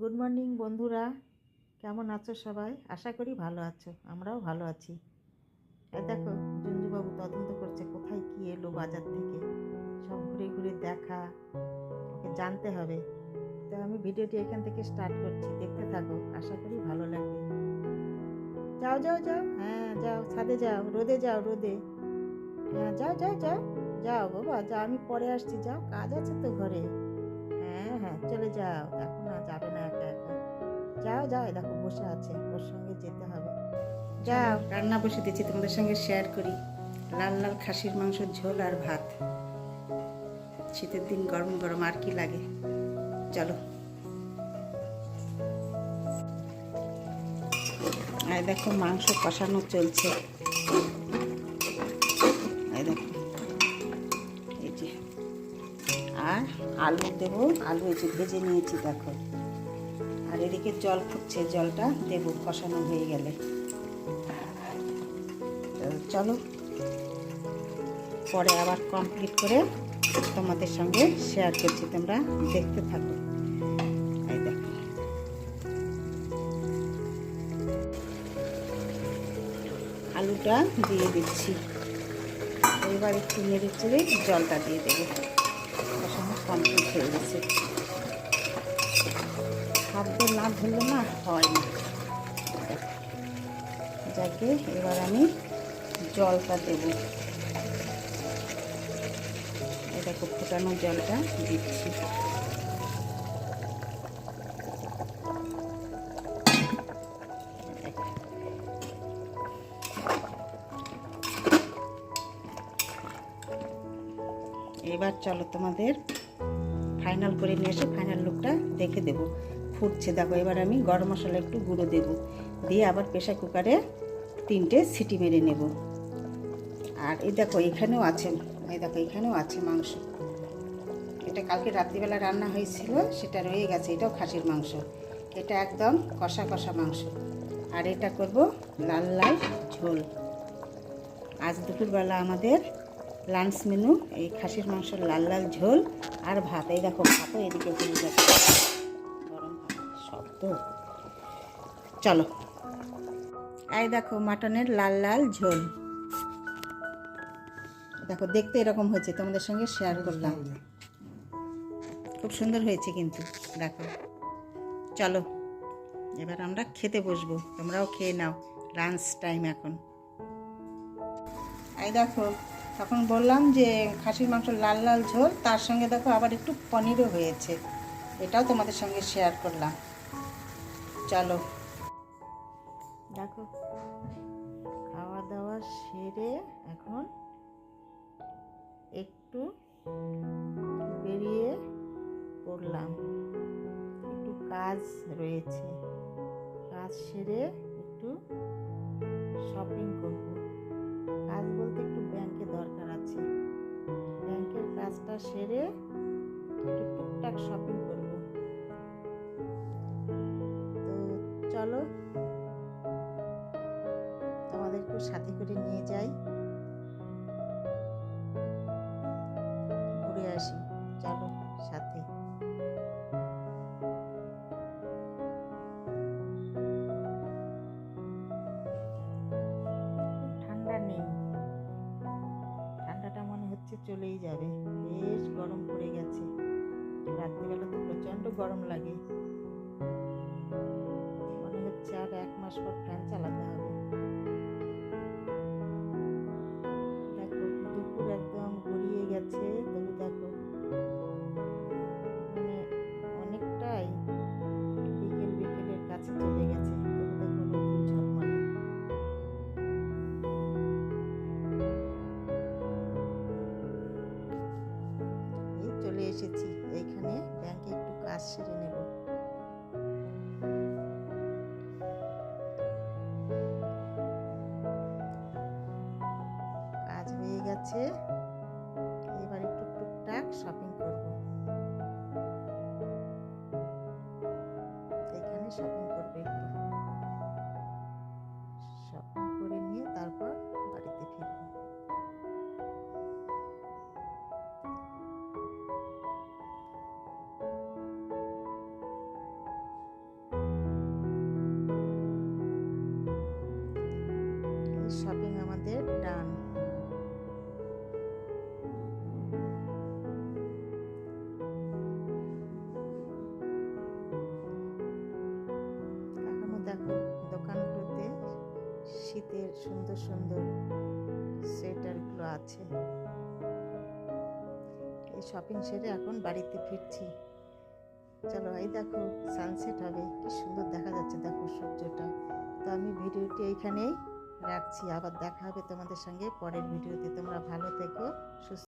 Good morning বন্ধুরা। কেমন আছো সবাই? আশা করি ভালো আছো। আমরাও ভালো আছি। দেখো, জঞ্জুবাবু তদন্ত করছে, কোথায় কি এলো বাজার থেকে? সব ঘুরে ঘুরে দেখা, ওকে জানতে হবে। তো আমি ভিডিওটি এখান থেকে স্টার্ট করছি, দেখতে থাকো, আশা করি ভালো লাগবে। যাও যাও যাও হ্যাঁ যাও, ছাদে যাও, রোদে যাও, রোদে। হ্যাঁ যাও যাও যাও যাও, বাবা, যাও, আমি পরে আসছি, যাও, কাজ আছে তো ঘরে। হ্যাঁ হ্যাঁ চলে যাও দেখো না যাবে না একা একা। যাও যাও দেখো বসে আছে ওর সঙ্গে যেতে হবে। যাও। রান্না বসে দিচ্ছি তোমাদের সঙ্গে শেয়ার করি। লাল লাল খাসির মাংসের ঝোল আর ভাত। শীতের দিন গরম গরম আর কি লাগে? চলো। এই দেখো মাংস কষানো চলছে। এই দেখো। এই যে। আর আলু দেবো আলু এই যে ভেজে নিয়েছি দেখো। আর এদিকে জল ফুটছে, জলটা দেবো, কষানো হয়ে গেলে। চলো, পরে আবার কমপ্লিট করে তোমাদের সঙ্গে শেয়ার করছি, তোমরা দেখতে থাকো। আলুটা দিয়ে দিচ্ছি। এবার একটু নেড়ে চেড়ে জলটা দিয়ে দেবো। কষানো কমপ্লিট হয়ে গেছে। শব্দ না ধরলে না, হয় না। যাকে এবার আমি জলটা দেব। এটাকে ফোটানো জলটা দিচ্ছি। এবার চলো তোমাদের ফাইনাল করে নিয়ে এসে ফাইনাল লুকটা দেখে দেব। ফুটছে। দেখো, এবার আমি গরম মশলা একটু গুঁড়ো দেব। দিয়ে আবার প্রেশার কুকারে তিনটে সিটি মেরে নেব। আর এই দেখো, এখানেও আছে, এই দেখো, এখানেও আছে মাংস। এটা কালকে রাত্রিবেলা রান্না হয়েছিল, সেটা রয়ে গেছে, এটাও খাসির মাংস। এটা একদম কষা কষা মাংস। আর এটা করব লাল লাল ঝোল। আজ দুপুরবেলা আমাদের লাঞ্চ মেনু, এই খাসির মাংসের লাল লাল ঝোল আর ভাত। এই দেখো, ভাতও এদিকে হয়ে যাচ্ছে শব্দ চলো। এই দেখো, মাটনের লাল লাল ঝোল। দেখো, দেখতে এরকম হয়েছে, তোমাদের সঙ্গে শেয়ার করলাম। খুব সুন্দর হয়েছে কিন্তু, দেখো। চলো, এবার আমরা খেতে বসবো, তোমরাও খেয়ে নাও লাঞ্চ টাইম এখন। এই দেখো, তখন বললাম যে, খাসির মাংস লাল লাল ঝোল, তার সঙ্গে দেখো আবার একটু পনিরও হয়েছে। এটাও তোমাদের সঙ্গে শেয়ার করলাম। চলো। দেখো খাওয়া দাওয়া সেরে এখন একটু বেরিয়ে পড়লাম। একটু কাজ রয়েছে। কাজ সেরে একটু শপিং করব। কাজ বলতে একটু ব্যাংকে দরকার আছে। ব্যাংকের কাজটা সেরে একটু টুকটাক শপিং করব। চলো। তোমাদেরকেও সাথে করে নিয়ে যাই। ঘুরে আসি, চলো সাথে। ঠান্ডা নেই। ঠান্ডাটা মনে হচ্ছে চলেই যাবে। বেশ গরম পড়ে গেছে। রাত্রিবেলা তো প্রচণ্ড গরম লাগে। ফ্যান চালাতে হবে। দেখো, দুপুর একদম গড়িয়ে গেছে, তবু দেখো মানে অনেকটাই বিকেল বিকেলের কাছে চলে গেছে এসেছি, এইখানে ব্যাংকে একটু কাজ সেরে নেব। গেছে এবার একটু টুকটাক শপিং সুন্দর সুন্দর সোয়েটারগুলো আছে। এই শপিং সেরে এখন বাড়িতে ফিরছি। চলো, এই দেখো সানসেট হবে। কি সুন্দর দেখা যাচ্ছে, দেখো সূর্যটা। তো আমি ভিডিওটি এইখানেই রাখছি। আবার দেখা হবে তোমাদের সঙ্গে পরের ভিডিওতে। তোমরা ভালো থেকো, সুস্থ